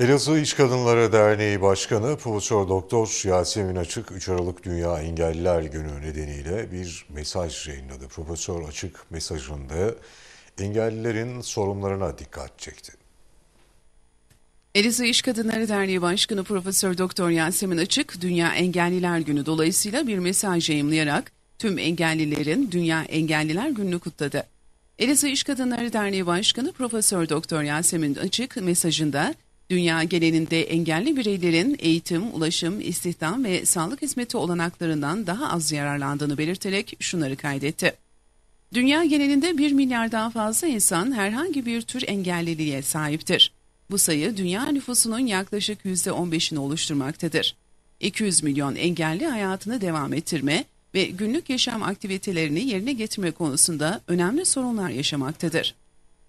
Elazığ İş Kadınları Derneği Başkanı Profesör Doktor Yasemin Açık 3 Aralık Dünya Engelliler Günü nedeniyle bir mesaj yayınladı. Profesör Açık mesajında engellilerin sorunlarına dikkat çekti. Elazığ İş Kadınları Derneği Başkanı Profesör Doktor Yasemin Açık, Dünya Engelliler Günü dolayısıyla bir mesaj yayımlayarak tüm engellilerin Dünya Engelliler Günü'nü kutladı. Elazığ İş Kadınları Derneği Başkanı Profesör Doktor Yasemin Açık mesajında dünya genelinde engelli bireylerin eğitim, ulaşım, istihdam ve sağlık hizmeti olanaklarından daha az yararlandığını belirterek şunları kaydetti. Dünya genelinde 1 milyardan fazla insan herhangi bir tür engelliliğe sahiptir. Bu sayı dünya nüfusunun yaklaşık %15'ini oluşturmaktadır. 200 milyon engelli hayatını devam ettirme ve günlük yaşam aktivitelerini yerine getirme konusunda önemli sorunlar yaşamaktadır.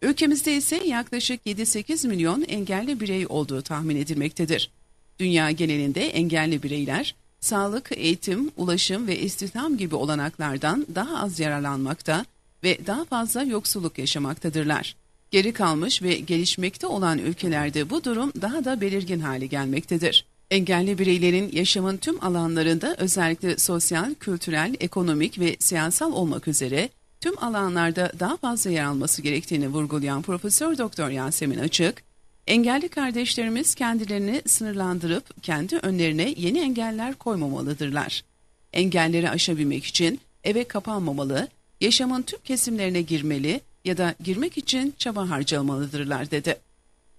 Ülkemizde ise yaklaşık 7-8 milyon engelli birey olduğu tahmin edilmektedir. Dünya genelinde engelli bireyler sağlık, eğitim, ulaşım ve istihdam gibi olanaklardan daha az yararlanmakta ve daha fazla yoksulluk yaşamaktadırlar. Geri kalmış ve gelişmekte olan ülkelerde bu durum daha da belirgin hale gelmektedir. Engelli bireylerin yaşamın tüm alanlarında özellikle sosyal, kültürel, ekonomik ve siyasal olmak üzere tüm alanlarda daha fazla yer alması gerektiğini vurgulayan Profesör Doktor Yasemin Açık, engelli kardeşlerimiz kendilerini sınırlandırıp kendi önlerine yeni engeller koymamalıdırlar. Engelleri aşabilmek için eve kapanmamalı, yaşamın tüm kesimlerine girmeli ya da girmek için çaba harcamalıdırlar dedi.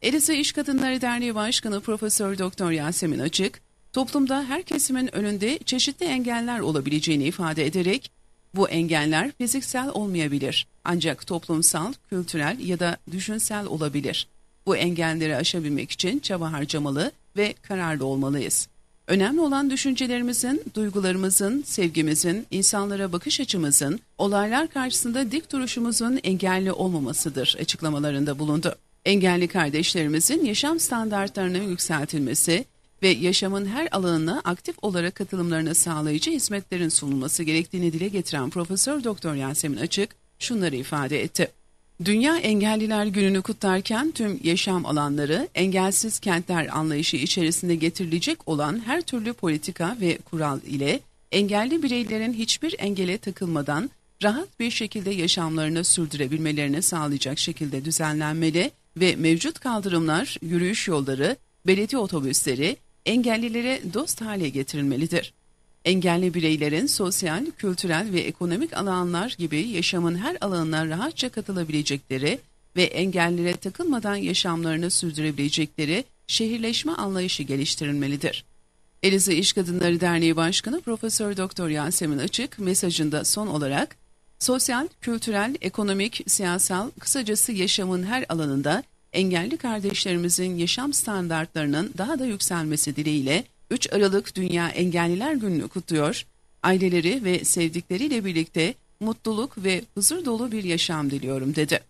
Elazığ İş Kadınları Derneği Başkanı Profesör Doktor Yasemin Açık, toplumda her kesimin önünde çeşitli engeller olabileceğini ifade ederek bu engeller fiziksel olmayabilir ancak toplumsal, kültürel ya da düşünsel olabilir. Bu engelleri aşabilmek için çaba harcamalı ve kararlı olmalıyız. Önemli olan düşüncelerimizin, duygularımızın, sevgimizin, insanlara bakış açımızın, olaylar karşısında dik duruşumuzun engelli olmamasıdır açıklamalarında bulundu. Engelli kardeşlerimizin yaşam standartlarının yükseltilmesi ve yaşamın her alanına aktif olarak katılımlarını sağlayıcı hizmetlerin sunulması gerektiğini dile getiren Profesör Doktor Yasemin Açık şunları ifade etti. Dünya Engelliler Günü'nü kutlarken tüm yaşam alanları engelsiz kentler anlayışı içerisinde getirilecek olan her türlü politika ve kural ile engelli bireylerin hiçbir engele takılmadan rahat bir şekilde yaşamlarını sürdürebilmelerini sağlayacak şekilde düzenlenmeli ve mevcut kaldırımlar, yürüyüş yolları, belediye otobüsleri engellilere dost hale getirilmelidir. Engelli bireylerin sosyal, kültürel ve ekonomik alanlar gibi yaşamın her alanına rahatça katılabilecekleri ve engellilere takılmadan yaşamlarını sürdürebilecekleri şehirleşme anlayışı geliştirilmelidir. Elazığ İş Kadınları Derneği Başkanı Profesör Doktor Yasemin Açık mesajında son olarak sosyal, kültürel, ekonomik, siyasal, kısacası yaşamın her alanında engelli kardeşlerimizin yaşam standartlarının daha da yükselmesi dileğiyle 3 Aralık Dünya Engelliler Günü'nü kutluyor, aileleri ve sevdikleriyle birlikte mutluluk ve huzur dolu bir yaşam diliyorum dedi.